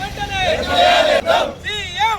వెంటనే. సీఎం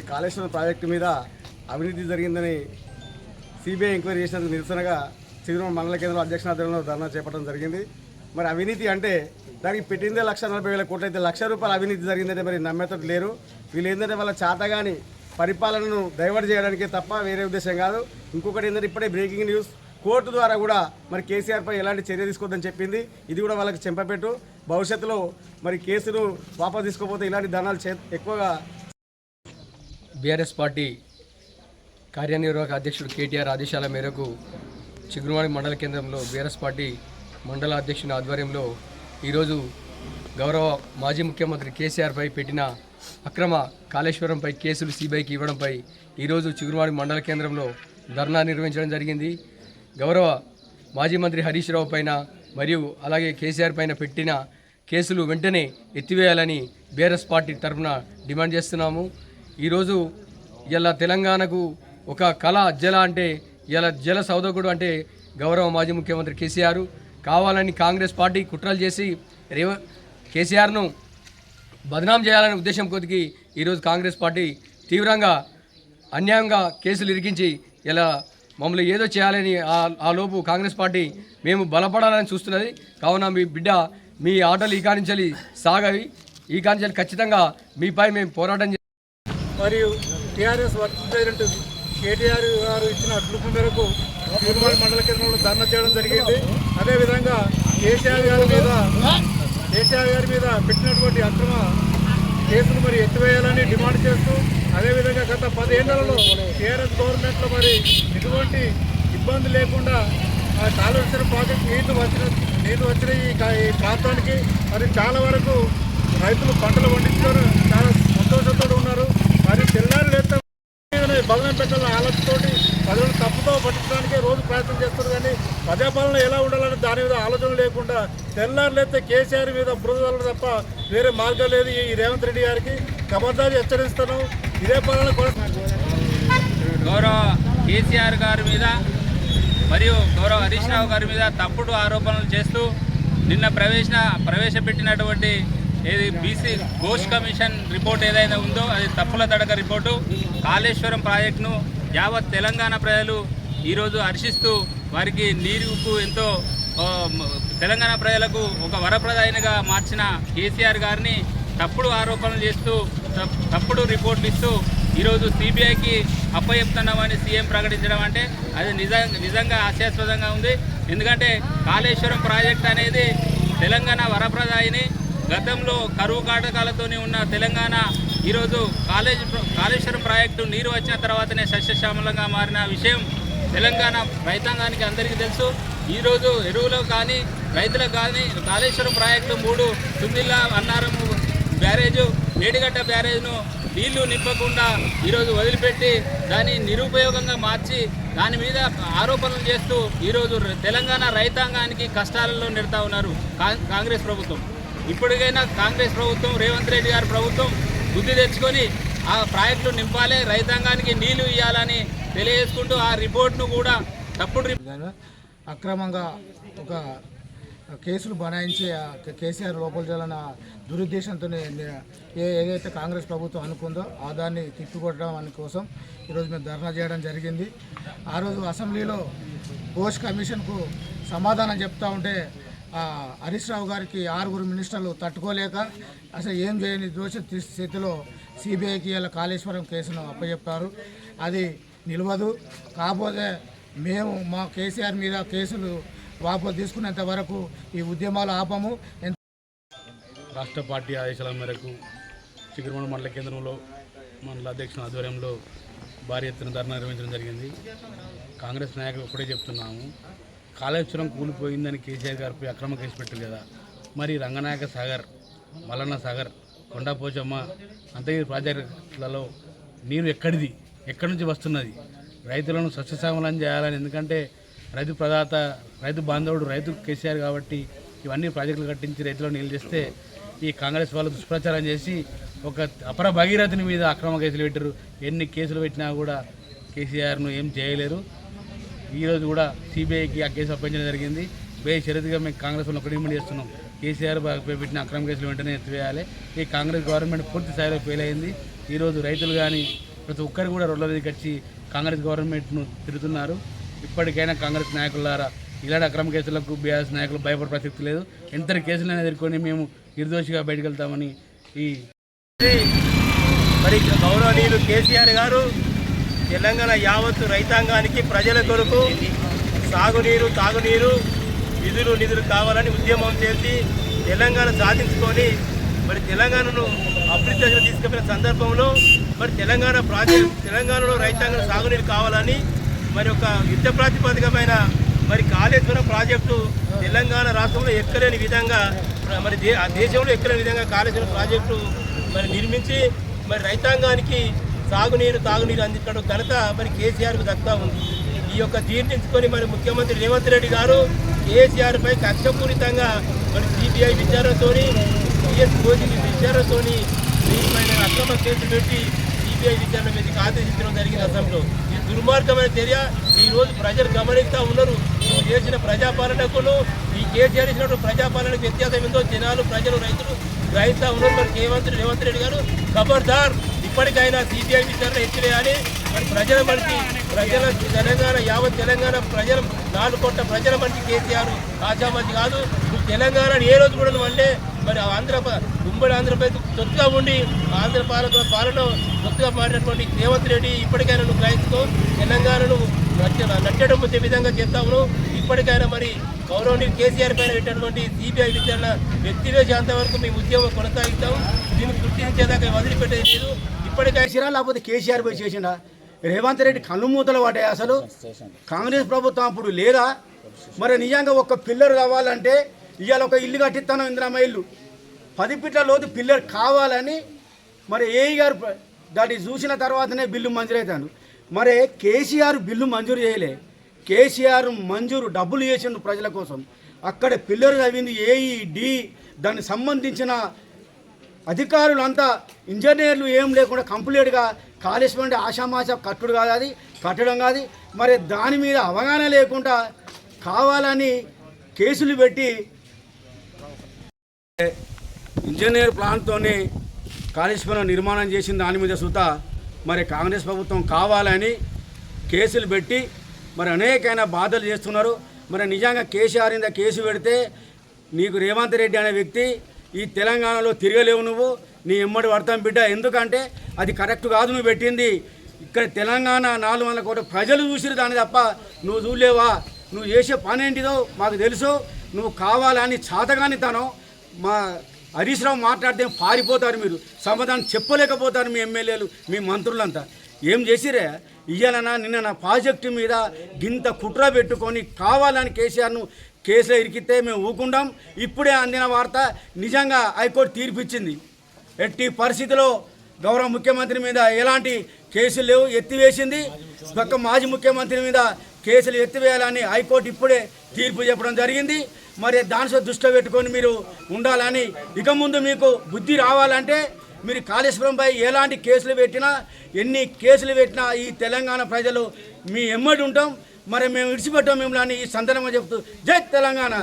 మరి కాళేశ్వరం ప్రాజెక్టు మీద అవినీతి జరిగిందని సిబిఐ ఎంక్వైరీ చేసినందుకు నిరసనగా చిగురు మండల కేంద్రంలో అధ్యక్ష ఆధ్వర్యంలో ధర్నా చేపట్టడం జరిగింది. మరి అవినీతి అంటే దానికి పెట్టిందే లక్ష నలభై వేల కోట్లు అయితే లక్ష రూపాయల అవినీతి జరిగిందంటే మరి నమ్మేతోటి లేరు. వీళ్ళు ఏంటంటే వాళ్ళ చేతగాని పరిపాలనను డైవర్ట్ చేయడానికే తప్ప వేరే ఉద్దేశం కాదు. ఇంకొకటి ఏంటంటే ఇప్పుడే బ్రేకింగ్ న్యూస్. కోర్టు ద్వారా కూడా మరి కేసీఆర్పై ఎలాంటి చర్య తీసుకోవద్దని చెప్పింది. ఇది కూడా వాళ్ళకి చెంపపెట్టు. భవిష్యత్తులో మరి కేసును వాపసు తీసుకోకపోతే ఇలాంటి ధనాలు చే ఎక్కువగా బీఆర్ఎస్ పార్టీ కార్యనిర్వాహక అధ్యక్షుడు కేటీఆర్ ఆదేశాల మేరకు చిగురువాడి మండల కేంద్రంలో బీఆర్ఎస్ పార్టీ మండల అధ్యక్షుని ఆధ్వర్యంలో ఈరోజు గౌరవ మాజీ ముఖ్యమంత్రి కేసీఆర్పై పెట్టిన అక్రమ కాళేశ్వరంపై కేసులు సిబిఐకి ఇవ్వడంపై ఈరోజు చిగురువాడి మండల కేంద్రంలో ధర్నా నిర్వహించడం జరిగింది. గౌరవ మాజీ మంత్రి హరీష్ రావు పైన మరియు అలాగే కేసీఆర్ పైన పెట్టిన కేసులు వెంటనే ఎత్తివేయాలని బీఆర్ఎస్ పార్టీ తరఫున డిమాండ్ చేస్తున్నాము. ఈరోజు ఇలా తెలంగాణకు ఒక కళ జల అంటే ఇలా జల సౌదకుడు అంటే గౌరవ మాజీ ముఖ్యమంత్రి కేసీఆర్. కావాలని కాంగ్రెస్ పార్టీ కుట్రలు చేసి రేవ కేసీఆర్ను బదనాం చేయాలనే ఉద్దేశం కొద్దికి ఈరోజు కాంగ్రెస్ పార్టీ తీవ్రంగా అన్యాయంగా కేసులు ఇరికించి ఇలా మమ్మల్ని ఏదో చేయాలని ఆ- ఆ లోపు కాంగ్రెస్ పార్టీ మేము బలపడాలని చూస్తున్నది. కావున మీ బిడ్డ మీ ఆటలు ఈ కానించాలి సాగవి. ఈ కానించాలి ఖచ్చితంగా మీపై మేము పోరాటం మరియు టీఆర్ఎస్ వర్కింగ్ ప్రెసిడెంట్ కేటీఆర్ గారు ఇచ్చిన పిలుపు మేరకు తిరుమల మండల కేంద్రంలో ధర్నా చేయడం జరిగింది. అదేవిధంగా కేసీఆర్ గారి మీద కేసీఆర్ గారి మీద పెట్టినటువంటి అక్రమ కేసులు మరి ఎత్తివేయాలని డిమాండ్ చేస్తూ అదేవిధంగా గత పదేళ్ళలో టీఆర్ఎస్ గవర్నమెంట్లో మరి ఎటువంటి ఇబ్బంది లేకుండా ఆ కాళేశ్వరం ప్రాజెక్ట్ నీళ్ళు వచ్చిన నీళ్ళు వచ్చిన ఈ ప్రాంతానికి మరి చాలా వరకు రైతులు పంటలు పండించారు చాలా సంతోషంతో ఉన్నారు మరి తెల్లారి లేస్తే బలనం పెట్టాలన్న ఆలోచనతోటి ప్రజలను తప్పుతో పట్టించడానికి రోజు ప్రయత్నం చేస్తారు కానీ ప్రజాపాలన ఎలా ఉండాలని దాని మీద ఆలోచన లేకుండా తెల్లారు కేసీఆర్ మీద బురదలు తప్ప వేరే మార్గం లేదు. ఈ రేవంత్ రెడ్డి గారికి ఖబర్దారి హెచ్చరిస్తాను ఇదే పాలన కొనసాగుతుంది గౌరవ కేసీఆర్ గారి మీద మరియు గౌరవ హరీష్ రావు గారి మీద తప్పుడు ఆరోపణలు చేస్తూ నిన్న ప్రవేశ ప్రవేశపెట్టినటువంటి ఏది? బీసీ ఘోష్ కమిషన్ రిపోర్ట్ ఏదైనా ఉందో అది తప్పుల తడక రిపోర్టు. కాళేశ్వరం ప్రాజెక్టును యావత్ తెలంగాణ ప్రజలు ఈరోజు హర్షిస్తూ వారికి నీరుకు ఎంతో తెలంగాణ ప్రజలకు ఒక వరప్రదాయనిగా మార్చిన కేసీఆర్ గారిని తప్పుడు ఆరోపణలు చేస్తూ తప్పుడు రిపోర్ట్లు ఇస్తూ ఈరోజు సిబిఐకి అప్పచెప్తున్నామని సీఎం ప్రకటించడం అంటే అది నిజంగా నిజంగా హాస్యాస్పదంగా ఉంది. ఎందుకంటే కాళేశ్వరం ప్రాజెక్ట్ అనేది తెలంగాణ వరప్రదాయిని గతంలో కరువు కాటకాలతోనే ఉన్న తెలంగాణ ఈరోజు కాలేజ్ కాళేశ్వరం ప్రాజెక్టు నీరు వచ్చిన తర్వాతనే సస్యశ్యామలంగా మారిన విషయం తెలంగాణ రైతాంగానికి అందరికీ తెలుసు. ఈరోజు ఎరువులో కానీ రైతులకు కానీ కాళేశ్వరం ప్రాజెక్టు మూడు తుమ్మిళ్ళ అన్నారం బ్యారేజు మేడిగడ్డ బ్యారేజ్ను నీళ్ళు నింపకుండా ఈరోజు వదిలిపెట్టి దాన్ని నిరుపయోగంగా మార్చి దాని మీద ఆరోపణలు చేస్తూ ఈరోజు తెలంగాణ రైతాంగానికి కష్టాలలో నెడతా ఉన్నారు కాంగ్రెస్ ప్రభుత్వం. ఇప్పటికైనా కాంగ్రెస్ ప్రభుత్వం రేవంత్ రెడ్డి గారి ప్రభుత్వం బుద్ధి తెచ్చుకొని ఆ ప్రాజెక్టులు నింపాలి రైతాంగానికి నీళ్ళు ఇవ్వాలని తెలియజేసుకుంటూ ఆ రిపోర్ట్ను కూడా తప్పుడు అక్రమంగా ఒక కేసులు బనాయించి కేసీఆర్ లోపల చేయాలన్న దురుద్దేశంతో ఏదైతే కాంగ్రెస్ ప్రభుత్వం అనుకుందో ఆ దాన్ని తిప్పికొట్టడం అని కోసం ఈరోజు మేము ధర్నా చేయడం జరిగింది. ఆ రోజు అసెంబ్లీలో ఘోష్ కమిషన్కు సమాధానం చెప్తా ఉంటే హరీష్ రావు గారికి ఆరుగురు మినిస్టర్లు తట్టుకోలేక అసలు ఏం చేయని దోష స్థితిలో సిబిఐకి ఇలా కాళేశ్వరం కేసును అప్పచెప్పారు అది నిలవదు. కాకపోతే మేము మా కేసీఆర్ మీద కేసులు వాపసు తీసుకునేంత వరకు ఈ ఉద్యమాలు ఆపము. రాష్ట్ర పార్టీ ఆదేశాల మేరకు చిగురుమల మండల కేంద్రంలో మండల అధ్యక్షుల ఆధ్వర్యంలో భారీ ఎత్తున ధర్నా నిర్వహించడం జరిగింది. కాంగ్రెస్ నాయకులు ఒకటే చెప్తున్నాము. కాళేశ్వరం కూలిపోయిందని కేసీఆర్ గారిపై అక్రమ కేసు పెట్టారు కదా. మరి రంగనాయక సాగర్ మల్లన్న సాగర్ కొండపోచమ్మ అంతగిరి ప్రాజెక్టులలో నీరు ఎక్కడిది? ఎక్కడి నుంచి వస్తున్నది? రైతులను సస్యశ్యామలం చేయాలని ఎందుకంటే రైతు ప్రదాత రైతు బాంధవుడు రైతు కేసీఆర్ కాబట్టి ఇవన్నీ ప్రాజెక్టులు కట్టించి రైతులను నీళ్ళు చేస్తే ఈ కాంగ్రెస్ వాళ్ళు దుష్ప్రచారం చేసి ఒక అపర భగీరథుని మీద అక్రమ కేసులు పెట్టారు. ఎన్ని కేసులు పెట్టినా కూడా కేసీఆర్ను ఏం చేయలేరు. ఈరోజు కూడా సిబిఐకి ఆ కేసు అప్పగించడం జరిగింది. బేషరతుగా మేము కాంగ్రెస్ వాళ్ళు ఒకటి డిమాండ్ చేస్తున్నాం. కేసీఆర్ పెట్టిన అక్రమ కేసులు వెంటనే ఎత్తివేయాలి. ఈ కాంగ్రెస్ గవర్నమెంట్ పూర్తి స్థాయిలో ఫెయిల్ అయింది. ఈరోజు రైతులు కానీ ప్రతి ఒక్కరు కూడా రోడ్ల మీదకి వచ్చి కాంగ్రెస్ గవర్నమెంట్ను తిరుగుతున్నారు ఇప్పటికైనా కాంగ్రెస్ నాయకులారా ఇలాంటి అక్రమ కేసులకు బీఆర్ఎస్ నాయకులు భయపడే ప్రసక్తి లేదు. ఎంత కేసులను ఎదుర్కొని మేము నిర్దోషిగా బయటకు వెళ్తామని ఈ మరి గౌరవనీయులు కేసీఆర్ గారు తెలంగాణ యావత్తు రైతాంగానికి ప్రజల కొరకు సాగునీరు తాగునీరు నిధులు నిధులు కావాలని ఉద్యమం చేసి తెలంగాణ సాధించుకొని మరి తెలంగాణను అభివృద్ధి దశలో తీసుకుపోయిన సందర్భంలో మరి తెలంగాణ ప్రాజెక్ట్ తెలంగాణలో రైతాంగం సాగునీరు కావాలని మరి ఒక యుద్ధ ప్రాతిపదికమైన మరి కాళేశ్వరం ప్రాజెక్టు తెలంగాణ రాష్ట్రంలో ఎక్కలేని విధంగా మరి దే ఆ దేశంలో ఎక్కలేని విధంగా కాళేశ్వరం ప్రాజెక్టు మరి నిర్మించి మరి రైతాంగానికి సాగునీరు తాగునీరు అందించడం ఘనత మరి కేసీఆర్కు దక్కుతా ఉంది. ఈ యొక్క జీర్ణించుకొని మరి ముఖ్యమంత్రి రేవంత్ రెడ్డి గారు కేసీఆర్పై కక్షపూరితంగా మరి సిబిఐ విచారణతోని సిఎస్ కోచింగ్ విచారణతోని దీనిపైన అక్రమ కేసు పెట్టి సిబిఐ విచారణ మీదకి ఆదేశించడం జరిగింది అసెంబ్లీలో. ఇది దుర్మార్గమైన చర్య. ఈరోజు ప్రజలు గమనిస్తూ ఉన్నారు. నువ్వు చేసిన ప్రజాపాలనకును ఈ కేసీఆర్ ఇచ్చినటువంటి ప్రజాపాలనకు వ్యత్యాసం ఏందో జనాలు ప్రజలు రైతులు గ్రహిస్తూ ఉన్నారు. మరి ముఖ్యమంత్రి రేవంత్ రెడ్డి గారు ఖబర్దార్! ఇప్పటికైనా సిబిఐ విచారణ ఎత్తివేయాలి మరి ప్రజల మనిషి ప్రజల తెలంగాణ యావత్ తెలంగాణ ప్రజలు నాలుగు కోట్ల ప్రజల మనిషి కేసీఆర్ ఆశామాజీ కాదు. నువ్వు తెలంగాణ ఏ రోజు కూడా అంటే మరి ఆంధ్ర ఉమ్మడి ఆంధ్రప్రదేశ్ తొత్తుగా ఉండి ఆంధ్ర పాలక పాలన తొత్తుగా మారినటువంటి రేవంత్ రెడ్డి ఇప్పటికైనా నువ్వు గ్రహించుకో. తెలంగాణను నచ్చడం వచ్చే విధంగా చేస్తాము ఇప్పటికైనా మరి గౌరవనీయులు కేసీఆర్ పైన పెట్టినటువంటి సిబిఐ విచారణ వ్యక్తివేసేంత వరకు మేము ఉద్యమం కొనసాగిస్తాం. దీన్ని గుర్తించేదాకా వదిలిపెట్టేది లేదు. ఇప్పటికైనా చేసిరా? లేకపోతే కేసీఆర్ పోయి చేసిండా? రేవంత్ రెడ్డి కళ్ళు మూతలు పడ్డాయి అసలు. కాంగ్రెస్ ప్రభుత్వం అప్పుడు లేదా? మరి నిజంగా ఒక పిల్లర్ కావాలంటే ఇవాళ ఒక ఇల్లు కట్టిస్తాను ఇందిరామ ఇల్లు పది పిట్ల లోతు పిల్లర్ కావాలని మరి ఏఈ గారు దాన్ని చూసిన తర్వాతనే బిల్లు మంజూరవుతాను మరి కేసీఆర్ బిల్లు మంజూరు చేయలే. కేసీఆర్ మంజూరు డబ్బులు చేసిండు ప్రజల కోసం. అక్కడ పిల్లర్ చదివింది ఏఈ డి దానికి సంబంధించిన అధికారులు అంతా ఇంజనీర్లు ఏం లేకుండా కంప్లీట్గా కాళేశ్వరం ఆషామాష కట్టుడు కాదు అది కట్టడం కాదు. మరి దాని మీద అవగాహన లేకుండా కావాలని కేసులు పెట్టి ఇంజనీర్ ప్లాన్తోనే కాళేశ్వరం నిర్మాణం చేసిన దాని మీద సుత మరి కాంగ్రెస్ ప్రభుత్వం కావాలని కేసులు పెట్టి మరి అనేకమైన బాధలు చేస్తున్నారు. మరి నిజంగా కేసీఆర్ మీద కేసు పెడితే నీకు రేవంత్ రెడ్డి అనే వ్యక్తి ఈ తెలంగాణలో తిరగలేవు నువ్వు. నీ ఎమ్మడి పడతాం బిడ్డ. ఎందుకంటే అది కరెక్ట్ కాదు నువ్వు పెట్టింది. ఇక్కడ తెలంగాణ నాలుగు వందల కోట్ల ప్రజలు చూసిరు దాన్ని తప్ప నువ్వు చూడలేవా? నువ్వు చేసే పని ఏంటిదో మాకు తెలుసు. నువ్వు కావాలని చాతగాని తను మా హరీష్ రావు మాట్లాడితే పారిపోతారు మీరు. సమాధానం చెప్పలేకపోతారు మీ ఎమ్మెల్యేలు మీ మంత్రులంతా. ఏం చేసిరే ఇయ్యాలన్నా నిన్న నా ప్రాజెక్టు మీద గింత కుట్ర పెట్టుకొని కావాలని కేసీఆర్ను కేసులో ఇరికితే మేము ఊకుంటాం ఇప్పుడే అందిన వార్త నిజంగా హైకోర్టు తీర్పు ఇచ్చింది ఎట్టి పరిస్థితిలో గౌరవ ముఖ్యమంత్రి మీద ఎలాంటి కేసులు లేవు ఎత్తివేసింది. పక్క మాజీ ముఖ్యమంత్రి మీద కేసులు ఎత్తివేయాలని హైకోర్టు ఇప్పుడే తీర్పు చెప్పడం జరిగింది. మరి దానితో దృష్టిలో పెట్టుకొని మీరు ఉండాలని ఇక ముందు మీకు బుద్ధి రావాలంటే మీరు కాళేశ్వరంపై ఎలాంటి కేసులు పెట్టినా ఎన్ని కేసులు పెట్టినా ఈ తెలంగాణ ప్రజలు మీ ఎమ్మడి ఉంటాం. మరి మేము విడిచిపెట్టాం మిమ్మల్ని ఈ సందర్భంగా చెప్తూ జై తెలంగాణ.